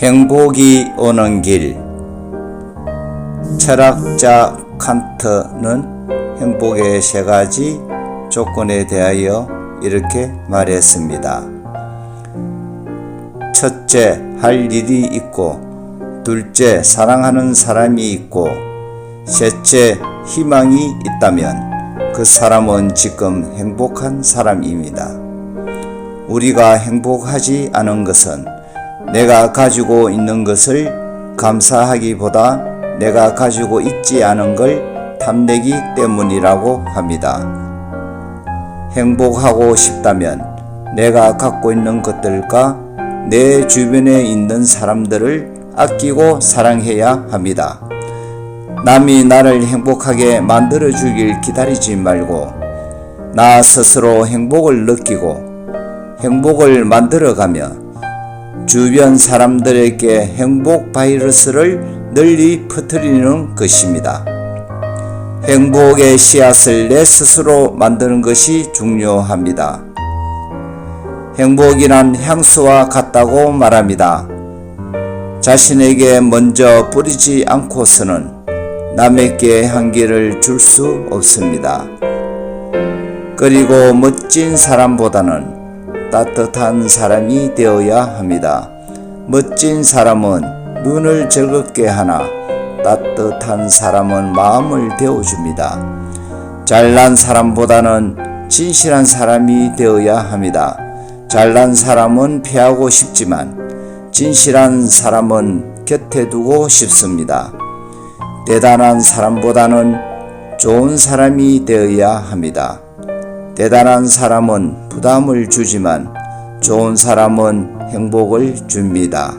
행복이 오는 길 철학자 칸트는 행복의 세 가지 조건에 대하여 이렇게 말했습니다. 첫째, 할 일이 있고, 둘째, 사랑하는 사람이 있고, 셋째, 희망이 있다면 그 사람은 지금 행복한 사람입니다. 우리가 행복하지 않은 것은 내가 가지고 있는 것을 감사하기보다 내가 가지고 있지 않은 걸 탐내기 때문이라고 합니다. 행복하고 싶다면 내가 갖고 있는 것들과 내 주변에 있는 사람들을 아끼고 사랑해야 합니다. 남이 나를 행복하게 만들어 주길 기다리지 말고 나 스스로 행복을 느끼고 행복을 만들어가며 주변 사람들에게 행복 바이러스를 널리 퍼뜨리는 것입니다. 행복의 씨앗을 내 스스로 만드는 것이 중요합니다. 행복이란 향수와 같다고 말합니다. 자신에게 먼저 뿌리지 않고서는 남에게 향기를 줄 수 없습니다. 그리고 멋진 사람보다는 따뜻한 사람이 되어야 합니다. 멋진 사람은 눈을 즐겁게 하나 따뜻한 사람은 마음을 데워줍니다. 잘난 사람보다는 진실한 사람이 되어야 합니다. 잘난 사람은 피하고 싶지만 진실한 사람은 곁에 두고 싶습니다. 대단한 사람보다는 좋은 사람이 되어야 합니다. 대단한 사람은 부담을 주지만 좋은 사람은 행복을 줍니다.